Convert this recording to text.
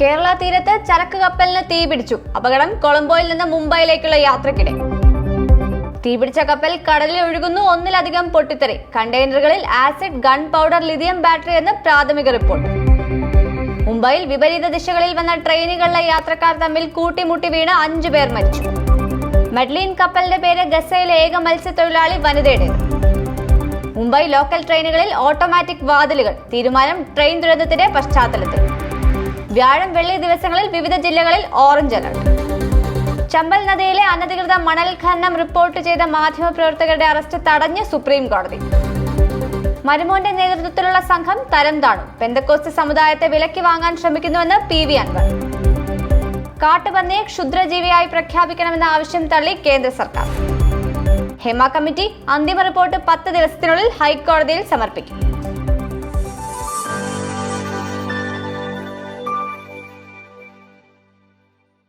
കേരള തീരത്ത് ചരക്ക് കപ്പലിന് തീപിടിച്ചു അപകടം കൊളംബോയിൽ നിന്ന് മുംബൈയിലേക്കുള്ള യാത്രക്കിടെ. തീപിടിച്ച കപ്പൽ കടലിൽ ഒഴുകുന്നു. ഒന്നിലധികം പൊട്ടിത്തെറി. കണ്ടെയ്നറുകളിൽ acid gun powder lithium battery എന്ന് പ്രാഥമിക റിപ്പോർട്ട്. മുംബൈയിൽ വിപരീത ദിശകളിൽ വന്ന ട്രെയിനുകളിലെ യാത്രക്കാർ തമ്മിൽ കൂട്ടിമുട്ടി വീണ് അഞ്ചു പേർ മരിച്ചു. മെഡ്ലിൻ കപ്പലിന്റെ പേര് ഗസയിലെ ഏക മത്സ്യത്തൊഴിലാളി വനിതയുടേത് മുംബൈ ലോക്കൽ ട്രെയിനുകളിൽ ഓട്ടോമാറ്റിക് വാതിലുകൾ. തീരുമാനം ട്രെയിൻ ദുരന്തത്തിന്റെ പശ്ചാത്തലത്തിൽ. വ്യാഴം വെള്ളി ദിവസങ്ങളിൽ വിവിധ ജില്ലകളിൽ ഓറഞ്ച് അലർട്ട്. ചമ്പൽ നദിയിലെ അനധികൃത മണൽ ഖനനം റിപ്പോർട്ട് ചെയ്ത മാധ്യമപ്രവർത്തകരുടെ അറസ്റ്റ് തടഞ്ഞ് സുപ്രീം കോടതി. മരുമോന്റെ നേതൃത്വത്തിലുള്ള സംഘം തരം താണു. പെന്തക്കോസ്റ്റ് സമുദായത്തെ വിലക്കി വാങ്ങാൻ ശ്രമിക്കുന്നുവെന്ന് പി വി അൻവർ. കാട്ടുപന്നിയെ ക്ഷുദ്രജീവിയായി പ്രഖ്യാപിക്കണമെന്ന ആവശ്യം തള്ളി കേന്ദ്ര സർക്കാർ. ഹെമ കമ്മിറ്റി അന്തിമ റിപ്പോർട്ട് പത്ത് ദിവസത്തിനുള്ളിൽ ഹൈക്കോടതിയിൽ സമർപ്പിക്കും.